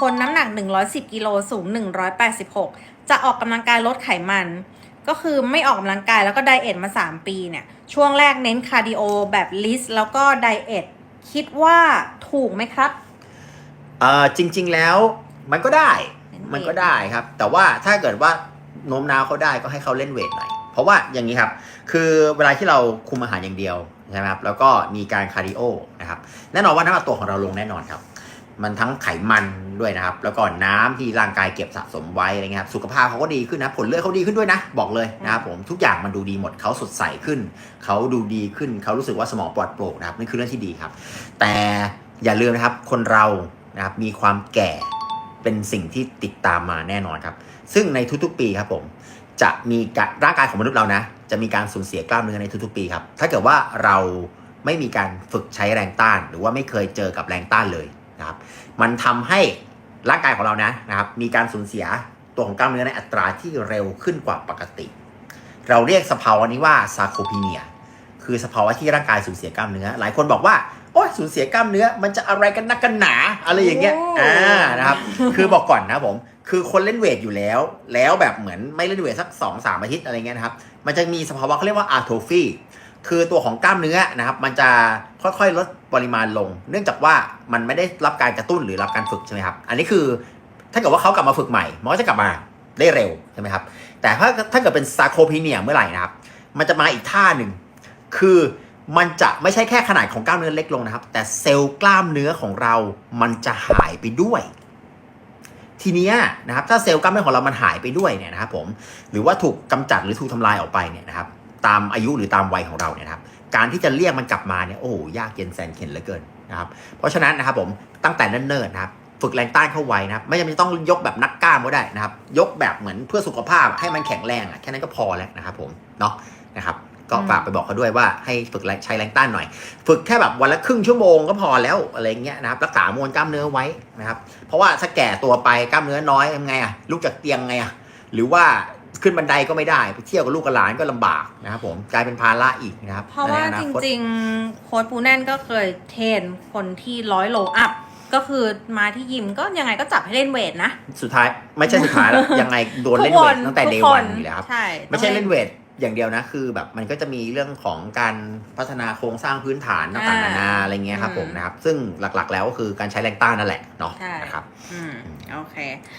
คนน้ำหนัก 110 กิโลสูง 186 จะออกกำลังกายลดไขมัน ก็คือไม่ออกกำลังกายแล้วก็ไดเอทมา 3 ปีเนี่ย ช่วงแรกเน้นคาร์ดิโอแบบลิสแล้วก็ไดเอทคิดว่าถูกไหมครับเอ่อจริง ๆแล้วมันก็ได้เล่นเวทมันก็ได้ครับ แต่ว่าถ้าเกิดว่าโน้มน้าวเขาได้ก็ให้เขาเล่นเวทหน่อย เพราะว่าอย่างนี้ครับ คือเวลาที่เราคุมอาหารอย่างเดียวใช่ไหมครับแล้วก็มีการคาร์ดิโอนะครับแน่นอนว่าน้ำหนักตัวของเราลงแน่นอนครับ มันทั้งไขมันด้วยนะครับ แล้วก็น้ำที่ร่างกายเก็บสะสมไว้อะไรเงี้ยครับสุขภาพเขาก็ดีขึ้นนะผลเลือดเขาดีขึ้นด้วยนะ บอกเลยนะครับผมทุกอย่างมันดูดีหมดเขาสดใสขึ้น เขาดูดีขึ้น เขารู้สึกว่าสมองปลอดโปร่งนะครับนี่คือเรื่องที่ดีครับ แต่อย่าลืมนะครับคนเรานะครับมีความแก่เป็นสิ่งที่ติดตามมาแน่นอนครับ ซึ่งในทุกๆปีครับผมจะมีรร่างกายของมนุษย์เรานะ จะมีการสูญเสียกล้ามเนื้อในทุกๆปีครับถ้าเกิดว่าเราไม่มีการฝึกใช้แรงต้าน หรือว่าไม่เคยเจอกับแรงต้านเลย นะครับมันทำให้ร่างกายของเรานะนะครับมีการสูญเสียตัวของกล้ามเนื้อในอัตราที่เร็วขึ้นกว่าปกติ เราเรียกสภาวะนี้ว่าซาโคพีเนียคือสภาวะที่ร่างกายสูญเสียกล้ามเนื้อ หลายคนบอกว่าโอ้ยสูญเสียกล้ามเนื้อ มันจะอะไรกันนักกันหนาอะไรอย่างเงี้ยโอ้อ่านะครับคือบอกก่อนนะผมคือคนเล่นเวทอยู่แล้ว แล้วแบบเหมือนไม่เล่นเวทสัก2อสามอาทิตย์อะไรเงี้ยนะครับมันจะมีสภาวะเขาเรียกว่าอาร์โทฟี คือตัวของกล้ามเนื้อนะครับมันจะค่อยๆลดปริมาณลง เนื่องจากว่ามันไม่ได้รับการกระตุ้นหรือรับการฝึกใช่ไหมครับอันนี้คือถ้าเกิดว่าเขากลับมาฝึกใหม่มันก็จะกลับมาได้เร็วใช่ไหมครับแต่ถ้าถ้าเกิดเป็นซาโคพีเนียเมื่อไหร่นะครับมันจะมาอีกท่าหนึ่งคือมันจะไม่ใช่แค่ขนาดของกล้ามเนื้อเล็กลงนะครับ แต่เซลล์กล้ามเนื้อของเรามันจะหายไปด้วย ทีนี้นะครับถ้าเซลล์กล้ามเนื้อของเรามันหายไปด้วยเนี่ยนะครับผมหรือว่าถูกกำจัดหรือถูกทำลายออกไปเนี่ยนะครับ ตามอายุหรือตามวัยของเราเนี่ยนะครับการที่จะเรียกมันกลับมาเนี่ยโอ้โหยากเย็นแสนเข็ญเหลือเกินนะครับเพราะฉะนั้นนะครับผมตั้งแต่เนิ่นๆนะครับฝึกแรงต้านเข้าไว้นะครับไม่จำเป็นต้องยกแบบนักกล้ามก็ได้นะครับ ยกแบบเหมือนเพื่อสุขภาพให้มันแข็งแรงอะแค่นั้นก็พอแล้วนะครับผมเนาะนะครับก็ฝากไปบอกเขาด้วยว่าให้ฝึกใช้แรงต้านหน่อย ฝึกแค่แบบวันละครึ่งชั่วโมงก็พอแล้วอะไรเงี้ยนะครับรักษามวลกล้ามเนื้อไว้นะครับ เพราะว่าถ้าแก่ตัวไปกล้ามเนื้อน้อยยังไงอะลุกจากเตียงไงอะหรือว่า ขึ้นบันไดก็ไม่ได้ ไปเที่ยวกับลูกกับหลานก็ลำบากนะครับผมกลายเป็นภาระอีกนะครับเพราะว่าในอนาจคตริงๆ โค้ชปูแน่นก็เคยเทรนคนที่ร้อยโลอัพก็คือมาที่ยิมก็ยังไงก็จับให้เล่นเวทนะ สุดท้ายไม่ใช่สุดท้ายแล้ว ยังไงโดนเล่นทุกเวคทตั้งแต่ทุกเดควันอยู่แล้วครับใช่ไม่ใช่ต้องเล่นเวทอย่างเดียวนะคือแบบมันก็จะมีเรื่องของการพัฒนาโครงสร้างพื้นฐานต่างๆนานาอะไรเงี้ยครับผมนะครับ ซึ่งหลักๆแล้วก็คือการใช้แรงต้านนั่นแหละเนาะใช่นะครับอืมโอเค